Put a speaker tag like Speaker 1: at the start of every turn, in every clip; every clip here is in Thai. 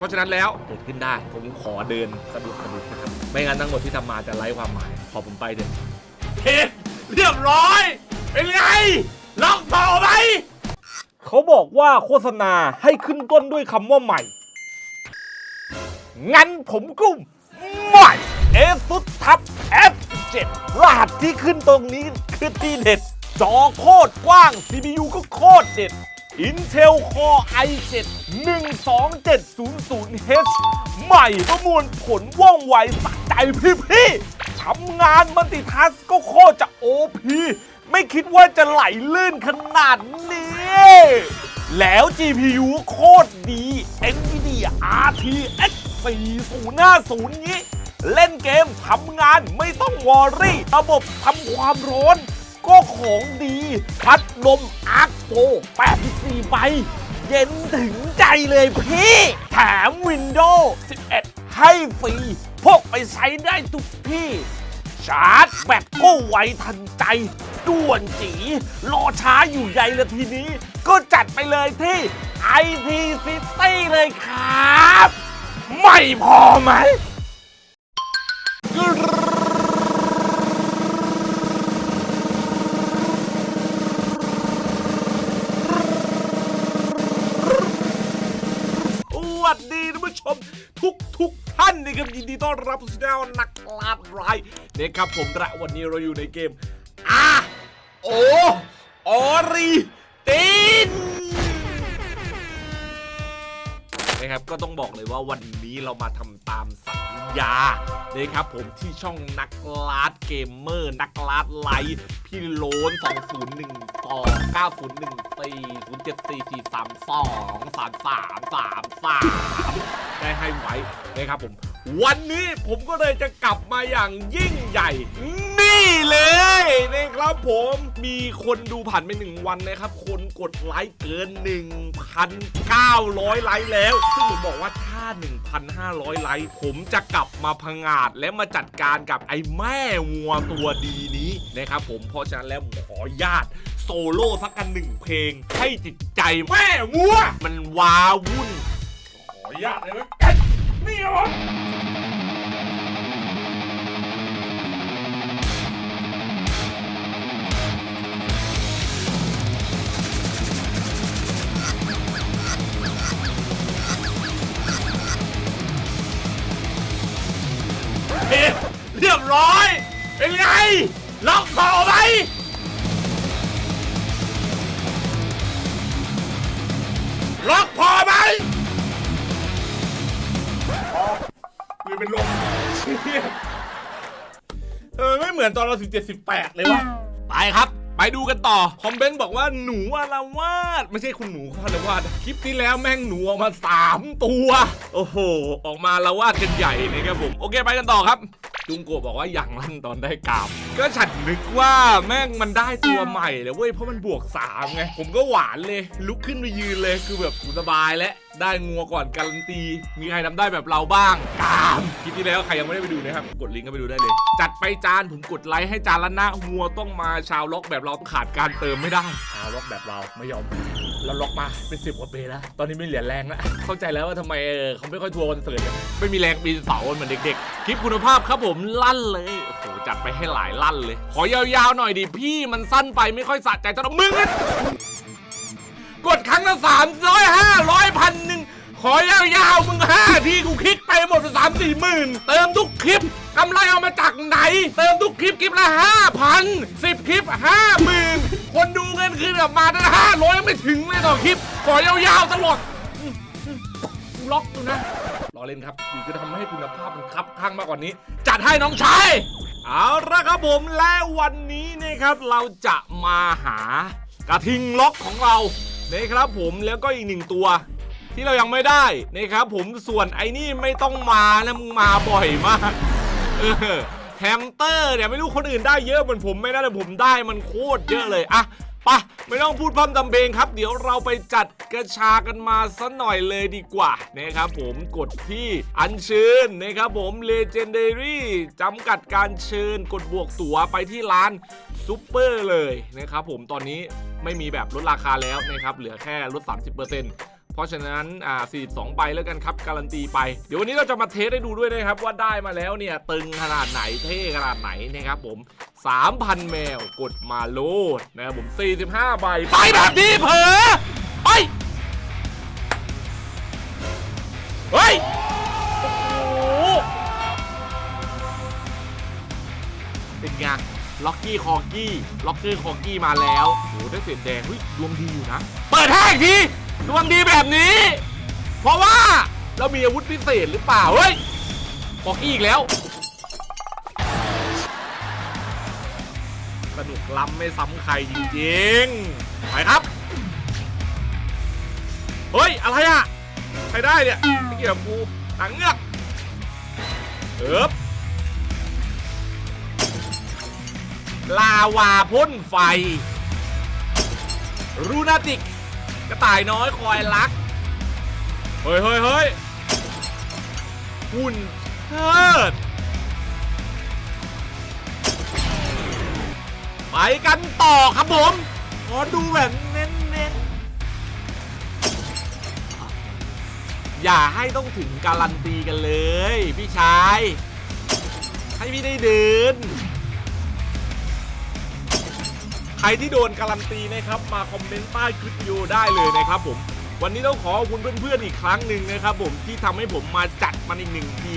Speaker 1: เพราะฉะนั้นแล้วเกิดขึ้นได้ ผมขอเดินสะดุดสะดุดนะครับ ไม่งั้นทั้งหมดที่ทำมาจะไร้ความหมาย ขอผมไปเถอะเฮ้เรียบร้อย เป็นไง ล็อกต่อไหมเขาบอกว่าโฆษณาให้ขึ้นต้นด้วยคำว่าใหม่ งั้นผมกุ้มใหม่เอสุดทับ F7 รหัสที่ขึ้นตรงนี้คือที่เด็ด จอโคตรกว้าง CPU ก็โคตรเด็ด Intel Core i7 12700H ใหม่ประมวลผลว่องไวสะใจพี่ๆทำงานมัลติทัสก็โคตรจะ OP ไม่คิดว่าจะไหลลื่นขนาดนี้ แล้ว GPU โคตรดี NVIDIA RTX 4050นี้ เล่นเกมทำงานไม่ต้องวอรี่ ระบบทำความร้อน ก็ของดี พัดลมอาร์คโฟ84ใบ เย็นถึงใจเลยพี่แถม Windows 11 ให้ฟรีพกไปใช้ได้ทุกที่ ชาร์จแบตก็ไวทันใจด่วนจีรอช้าอยู่ใยละทีนี้ ก็จัดไปเลยที่ IT City เลยครับ ไม่พอไหม ต้อนรับสู่ช่องนักลาดรายนะครับผมและวันนี้เราอยู่ในเกมอาโอออริตินนะครับก็ต้องบอกเลยว่าวันนี้เรามาทำตามสัญญานะครับผมที่ช่องนักลาดเกมเมอร์ นักลาดไลท์พี่โลน 201ต่อ9014 074 432 33 33 ได้ให้ไว้นะครับผม วันนี้ผมก็เลยจะกลับมาอย่างยิ่งใหญ่ นี่เลยนะครับผมมีคนดูผ่านไปหนึ่งวันนะครับ คนกดไลค์เกิน 1,900 ไลค์แล้ว ซึ่งผมบอกว่าถ้า 1,500 ไลค์ผมจะกลับมาพังาดและมาจัดการกับไอ้แม่วัวตัวดีนี้นะครับผมเพราะฉะนั้นแล้วผมขออนุญาตโซโล่สักกันหนึ่งเพลง ให้จิตใจแม่วัว มันว้าวุ่นขออนุญาตเลยนะนี่ ครั เออไม่เหมือนตอนเราสิบเจ็ดสิบแปดเลยวะไปครับ ไปดูกันต่อ คอมเมนต์บอกว่าหนูอารวาสไม่ใช่คุณหนูเขาอารวาสคลิปที่แล้วแม่งหนูออกมาสามตัว โอ้โห ออกมาอารวาสกันใหญ่นะครับผม โอเคไปกันต่อครับ จุงโกะบอกว่าอย่างลั่นตอนได้กราบก็ฉันนึกว่าแม่งมันได้ตัวใหม่เลยเว้ยเพราะมันบวก3ไงผมก็หวานเลย ลุกขึ้นไปยืนเลยคือแบบกูสบายแล้ว ได้งัวก่อนการันตี มีใครทำได้แบบเราบ้างกามคลิปที่แล้วใครยังไม่ได้ไปดูนะครับ กดลิงก์ก็ไปดูได้เลย จัดไปจานผมกดไลค์ให้จานละหนะงัวต้องมาชาวล็อกแบบเราต้องขาดการเติมไม่ได้ชาวล็อกแบบเราไม่ยอมเราล็อกมาเป็นสิบกว่าปีแล้วตอนนี้ไม่เหลือแรงแล้วเข้าใจแล้วว่าทำไมเออเขาไม่ค่อยทัวร์คอนเสิร์ตกันไม่มีแรงปีนเสาเหมือนเด็กๆคลิปคุณภาพครับผมลั่นเลยโอ้โหจัดไปให้หลายลั่นเลย ขอยาวๆหน่อยดิพี่มันสั้นไปไม่ค่อยสะใจตอนมึงอะาทีกูคลิกไปหมดสามสี่หมื่นเติมทุกคลิปกำไรเอามาจากไหน เติมทุกคลิปคลิปละห้าพันสิบคลิปห้าหมื่นคนดูเงินคืนกลับมาตั้งห้าร้อยไม่ถึงเลยต่อคลิปขอยาวๆตลอดกูล็อกดูนะรอเล่นครับหรือจะทำให้คุณภาพมันคับข้างมากกว่านี้ จัดให้น้องชายเอาละครับผมและวันนี้นะครับเราจะมาหากระทิงล็อกของเรานะครับผมแล้วก็อีกหนึ่งตัว ที่เรายังไม่ได้นะครับผมส่วนไอ้นี่ไม่ต้องมานะมึงมาบ่อยมากเออแฮมเตอร์เนี่ยไม่รู้คนอื่นได้เยอะเหมือนผมไม่ได้แต่ผมได้มันโคตรเยอะเลยอะปะไม่ต้องพูดพร่ำทำเพลงครับ เดี๋ยวเราไปจัดกระชากันมาสัหน่อยเลยดีกว่านะครับผมกดที่อัญเชิญนะครับผม Legendary จำกัดการเชิญกดบวกตั๋วไปที่ร้านซูเปอร์เลยนะครับผมตอนนี้ไม่มีแบบลดราคาแล้วนะครับเหลือแค่ลด 30%เเพราะฉะนั้นอ่า42ใบแล้วกันครับการันตีไป เดี๋ยววันนี้เราจะมาเทสให้ดูด้วยนะครับว่าได้มาแล้วเนี่ยตึงขนาดไหนเท่ขนาดไหนนะครับผม 3,000 แมวกดมาโลดนะครับผม 45 ใบไปแบบนี้เผลอเฮ้ยเฮ้ยโอ้โหเป็นไงล็อกกี้คอกี้ ล็อกเกอร์คอกี้มาแล้วโอ้โหได้เสียแดงเฮ้ยดวงดีอยู่นะ เปิดให้อีกที ดวงดีแบบนี้ เพราะว่าเรามีอาวุธพิเศษหรือเปล่า เฮ้ยคอกอีกแล้ว สนุกล้ำไม่ซ้ำใครจริงๆ ไปครับ เฮ้ย อะไรอะ ใครได้เนี่ยไม่เกี่ยวกับกูหางเงือกเอิบลาวาพ่นไฟ รูนาติก กระต่ายน้อยคอยรัก เฮ้ยเฮ้ยเฮ้ยหุ่นเชิดไปกันต่อครับผม ขอดูแบบเน้นๆอย่าให้ต้องถึงการันตีกันเลย พี่ชาย ให้พี่ได้เดิน ใครที่โดนการันตีนะครับ มาคอมเมนต์ใต้คลิปวิดีโอได้เลยนะครับผม วันนี้ต้องขอขอบคุณเพื่อนๆอีกครั้งหนึ่งนะครับผมที่ทำให้ผมมาจัดมันอีกหนึ่งที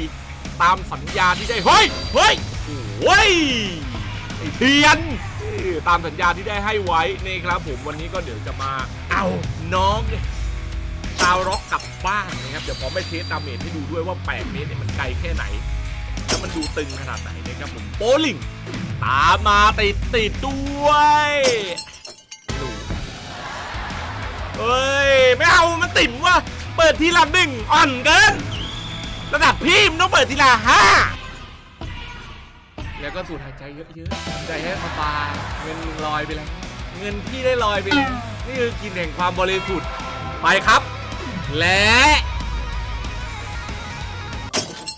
Speaker 1: ตามสัญญาที่ได้ เฮ้ย เฮ้ยโอ้ยไอเทียน ตามสัญญาที่ได้ให้ไว้นะครับผมวันนี้ก็เดี๋ยวจะมาเอาน้องชาวร็อกกลับบ้านนะครับ เดี๋ยวผมไปเทสดามเมจให้ดูด้วยว่า 8 เมตรเนี่ยมันไกลแค่ไหน แล้วมันดูตึงขนาดไหนนะครับผมโปลิงตามมาติดติดด้วยดูเฮ้ย ไม่เอามันติ่มว่ะ เปิดทีละหนึ่งอ่อนเกิน ระดับพี่มันต้องเปิดทีละห้าแล้วก็สูดหายใจเยอะๆใจให้สบายเงินมึงลอยไปแล้ว เงินพี่ได้ลอยไปแล้ว นี่คือกินแห่งความบริสุทธิ์ไปครับ และ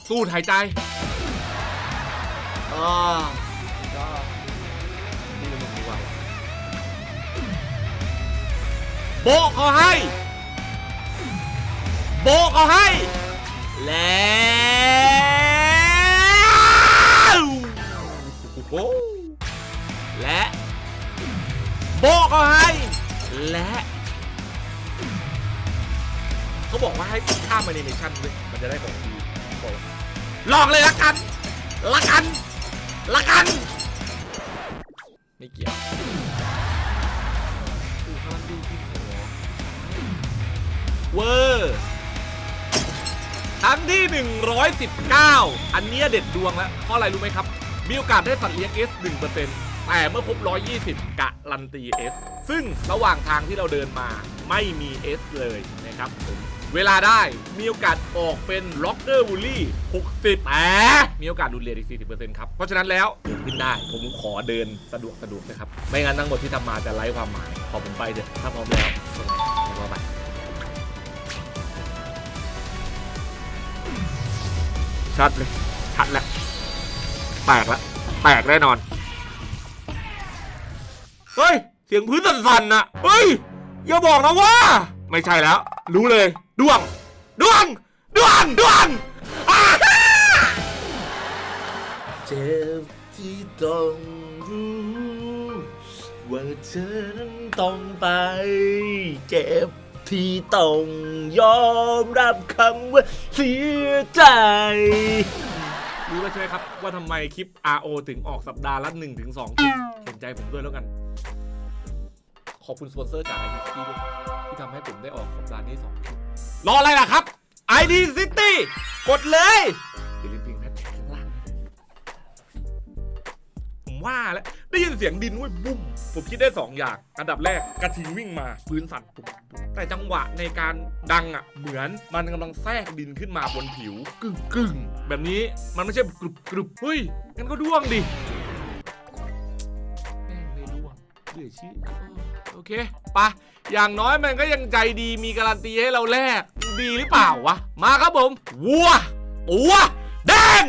Speaker 1: สูดหายใจ อ่าก็นี่มันดีกว่าโบะเขาให้ โบะเขาให้ แล้วโอ้และ โบะเขาให้ และ เขาบอกว่าให้ข้ามแอนิเมชันด้วยมันจะได้ของดีบอกลองเลยละกันละกัน ละกัน ไม่เกี่ยวอูข้ามดีที่หัวเวอร์ครั้งที่ 119 อันเนี้ยเด็ดดวงแล้ว เพราะอะไรรู้ไหมครับ มีโอกาสได้สัตว์เลี้ยง S 1%แต่เมื่อครบ 120 กะลันตี S ซึ่งระหว่างทางที่เราเดินมาไม่มี S เลยนะครับผม เวลาได้มีโอกาสออกเป็นล็อกเกอร์บูลลี่ 60แต่มีโอกาสดูดเรียนอีก 40%ครับ เพราะฉะนั้นแล้วเดินขึ้นได้ ผมขอเดินสะดวกสะดวกนะครับ ไม่งั้นทั้งหมดที่ทำมาจะไร้ความหมาย ขอผมไปเถอะถ้าพร้อมแล้วตรงไหนแล้วก็ไปชัดเลยชัดแล้วแตกแล้วแตกแน่นอน เฮ้ย เสียงพื้นสั่นๆน่ะเฮ้ย อย่าบอกนะว่า ไม่ใช่แล้ว รู้เลย ด้วงด้วงด้วงด้วงอ้าฮ่า
Speaker 2: เจ็บที่ต้องรู้ว่าเธอนั้นต้องไป เจ็บที่ต้องยอมรับคำว่าเสียใจ
Speaker 1: รู้แล้วใช่ไหมครับ ว่าทำไมคลิป RO ถึงออกสัปดาห์ละ1ถึง2คลิปเห็นใจผมด้วยแล้วกัน ขอบคุณสปอนเซอร์จากไอทีซีด้วยที่ทำให้ผมได้ออกสัปดาห์นี้2คลิป รออะไรล่ะครับ ID City กดเลยอย่าลืมพิงแพทข้างล่างด้วยผมว่าแล้ว ได้ยินเสียงดินเว้ยบุ้ม ผมคิดได้ 2 อย่าง อันดับแรกกระทิงวิ่งมาพื้นสั่นปุ๊บปุ๊บแต่จังหวะในการดังอะ เหมือนมันกำลังแทรกดินขึ้นมาบนผิวกึ่งกึ่งแบบนี้มันไม่ใช่กรุบกรุบเฮ้ยงั้นก็ด้วงดิแม่งไม่ด้วงเหลือเชื่อ โอเคไปะอย่างน้อยมันก็ยังใจดีมีการันตีให้เราแลก ดีหรือเปล่าวะ มาครับผม วัวตัวแดง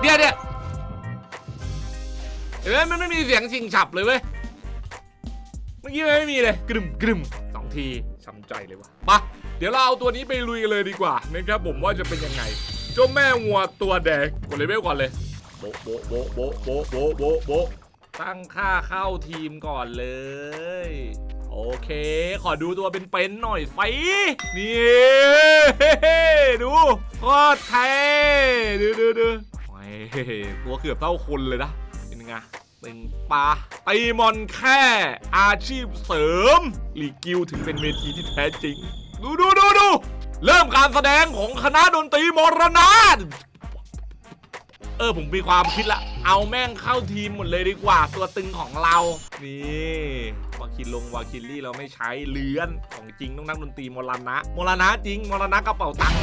Speaker 1: เดี๋ยวเดี๋ยวเห็นไหมมันไม่มีเสียงชิงฉับเลยเว้ย เมื่อกี้มันไม่มีเลยกรึมกรึมสองทีช้ำใจเลยวะมาเดี๋ยวเราเอาตัวนี้ไปลุยกันเลยดีกว่านะครับผมว่าจะเป็นยังไงเจ้าแม่วัวตัวแดงกดเลเวลก่อนเลยโบะโบะโบะโบะโบะโบะโบะโบะตั้งค่าเข้าทีมก่อนเลย โอเค ขอดูตัวเป็นๆหน่อยไฟนี่ดูโคตรเท่ดูดูดูโอ้ยตัวเกือบเท่าคนเลยนะ เป็นไงเป็นปลาตีมอนแค่อาชีพเสริมหลีกกิวถึงเป็นเวทีที่แท้จริง ดูดูดูดูเริ่มการแสดงของคณะดนตรีมรณะ เออผมมีความคิดละ เอาแม่งเข้าทีมหมดเลยดีกว่า ตัวตึงของเรา นี่วาคินลงวาคินลี่เราไม่ใช้เลื้อนของจริงต้องนักดนตรีมรณะมรณะจริงมรณะกระเป๋าตังค์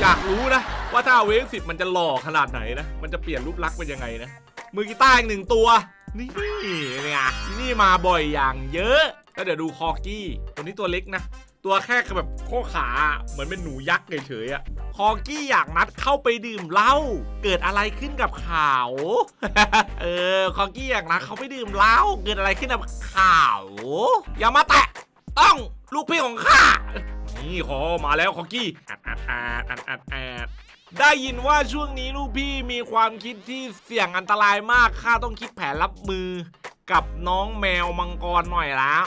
Speaker 1: อยากรู้นะ ว่าถ้าเวฟสิบมันจะหล่อขนาดไหนนะ มันจะเปลี่ยนรูปลักษณ์เป็นยังไงนะ มือกีตาร์อีกหนึ่งตัว นี่เนี่ยนี่มาบ่อยอย่างเยอะ แล้วเดี๋ยวดูคอกี้ ตัวนี้ตัวเล็กนะ ตัวแค่แบบโค้ขาเหมือนเป็นหนูยักษ์เฉยๆอะ พอกี้อยากนัดเข้าไปดื่มเหล้าเกิดอะไรขึ้นกับเขาเออคอกี้อยากนัดเขาไปดื่มเหล้าเกิดอะไรขึ้นกับเขาอย่ามาแตะต้องลูกพี่ของข้านี่ขอมาแล้วคอกี้อัดอัดอัดอัดอัดอดได้ยินว่าช่วงนี้ลูกพี่มีความคิดที่เสี่ยงอันตรายมากข้าต้องคิดแผนรับมือกับน้องแมวมังกรหน่อยแล้ว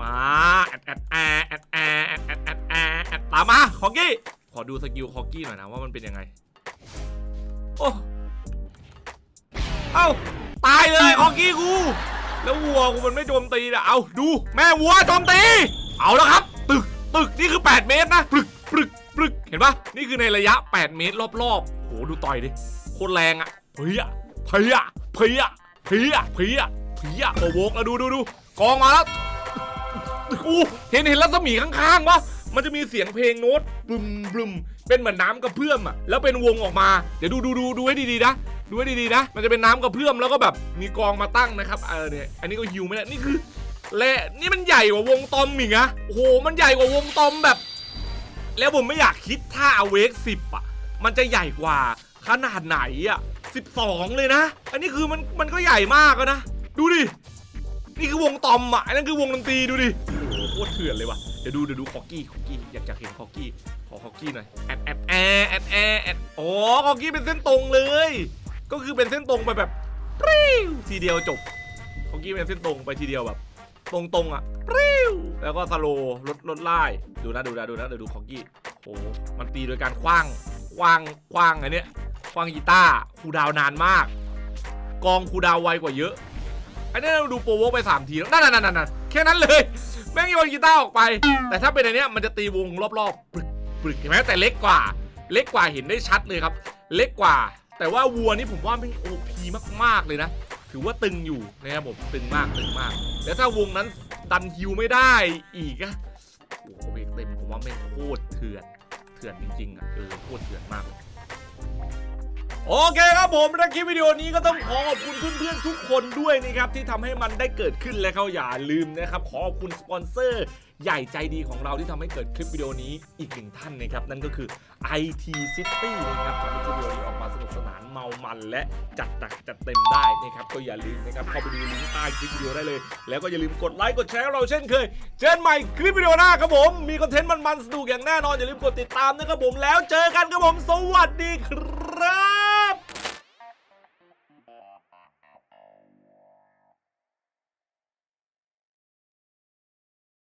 Speaker 1: มาแอดแอดแอดแอดแอดแอดแอดตามมาของกี้ อดูสกิลคอกกี้หน่อยนะว่ามันเป็นยังไง โอ้เอ้าตายเลยคอกกี้กู แล้ววัวกูมันไม่โจมตีนะเอาดู แม่วัวโจมตี เอาแล้วครับ ตึกตึกนี่คือ 8 เมตรนะปรึกปรึกปรึกเห็นปะนี่คือในระยะ 8 เมตรรอบๆโหดูต่อยดิโคตรแรงอะเพียเพียเพียเพียเพียเพียโอ้โหแล้วดูดูดูกองมาแล้วอู้เห็นเห็นรัศมีข้างๆวะ มันจะมีเสียงเพลงโน้ตบึมบึมเป็นเหมือนน้ำกระเพื่อมอะแล้วเป็นวงออกมา เดี๋ยวดูดูดูดูให้ดีๆนะดูให้ดีๆนะ มันจะเป็นน้ำกระเพื่อมแล้วก็แบบมีกองมาตั้งนะครับเออเนี่ยอันนี้ก็ฮิวไม่ได้นี่คือและนี่มันใหญ่กว่าวงตอมอีกนะโอ้โหมันใหญ่กว่าวงตอมแบบ แล้วผมไม่อยากคิดถ้าเอเวกสิบอะมันจะใหญ่กว่าขนาดไหนอะสิบสองเลยนะ อันนี้คือมันมันก็ใหญ่มากแล้วนะ ดูดิ นี่คือวงตอมอะอันนั้นคือวงดนตรีดูดิโอ้โหโคตรเถื่อนเลยว่ะเดี๋ยวดูเดี๋ยวดูคอกกี้คอกกี้อยากจะเห็นคอกกี้ขอคอกกี้หน่อยแอดแอดแอดแอดแอดแอดโอ้คอกกี้เป็นเส้นตรงเลย ก็คือเป็นเส้นตรงไปแบบปริ้วทีเดียวจบคอกกี้เป็นเส้นตรงไปทีเดียวแบบ ตรงๆอะปริ้วแล้วก็สโลว์ลดลดไล่ดูนะดูนะดูนะเดี๋ยวดูคอกกี้โอ้มันตีโดยการคว้างคว้างคว้างอันเนี้ยคว้างกีตาร์คูดาวนานมาก กองคูดาวไวกว่าเยอะอันนี้เราดูโปรโวไป3ทีแล้วนั่นนั่นนั่นแค่นั้นเลย ม่งโยนกีตาร์ออกไป แต่ถ้าเป็นอันเนี้ยมันจะตีวงรอบๆปรึกปรึกเห็นไหมแต่เล็กกว่า เล็กกว่าเห็นได้ชัดเลยครับ เล็กกว่า แต่ว่าวัวนี่ผมว่าไม่โอพีมากๆเลยนะ ถือว่าตึงอยู่นะครับผมตึงมากตึงมาก แล้วถ้าวงนั้นดันฮิวไม่ได้อีกอะโอ้โหเบ็มผมว่าแม่งโคตรเถื่อนเถื่อนจริงๆอะเออโคตรเถื่อนมากเลย โอเคครับผมในคลิปวิดีโอนี้ก็ต้องขอขอบคุณเพื่อนๆทุกคนด้วยนะครับที่ทำให้มันได้เกิดขึ้นและเขาอย่าลืมนะครับขอขอบคุณสปอนเซอร์ใหญ่ใจดีของเราที่ทำให้เกิดคลิปวิดีโอนี้อีกหนึ่งท่านนะครับ นั่นก็คือ IT City นะครับทำให้คลิปวิดีโอนี้ออกมาสนุกสนานเมามันและจัดหนักจัดเต็มได้นะครับก็อย่าลืมนะครับเข้าไปดูลิงก์ใต้คลิปวิดีโอได้เลย แล้วก็อย่าลืมกดไลค์กดแชร์เราเช่นเคย เจอกันใหม่คลิปวิดีโอหน้าครับผมมีคอนเทนต์มันๆสนุกอย่างแน่นอนอย่าลืมกดติดตามนะครับผมแล้วเจอกันครับผมสวัสดีครับ